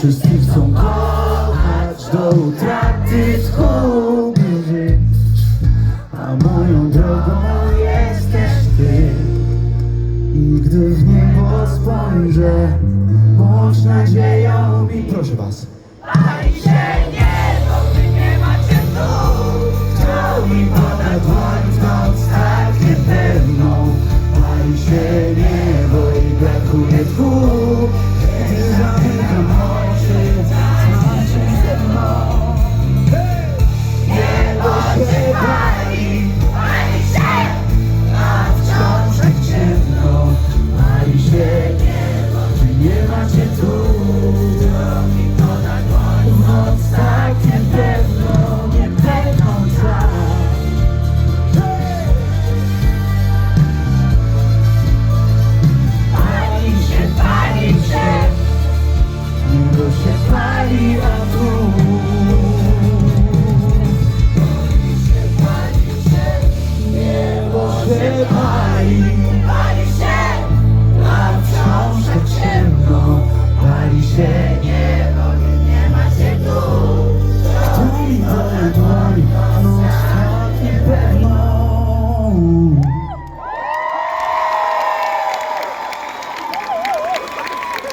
Wszyscy chcą kochać do utraty tchu A moją drogą jesteś Ty. I gdy w niebo spojrzę Bądź nadzieją mi. Proszę Was. Pali się niebo, gdy nie macie tu. Kto mi poda dłoń w noc tak niepewną Pali się niebo i brakuje tchu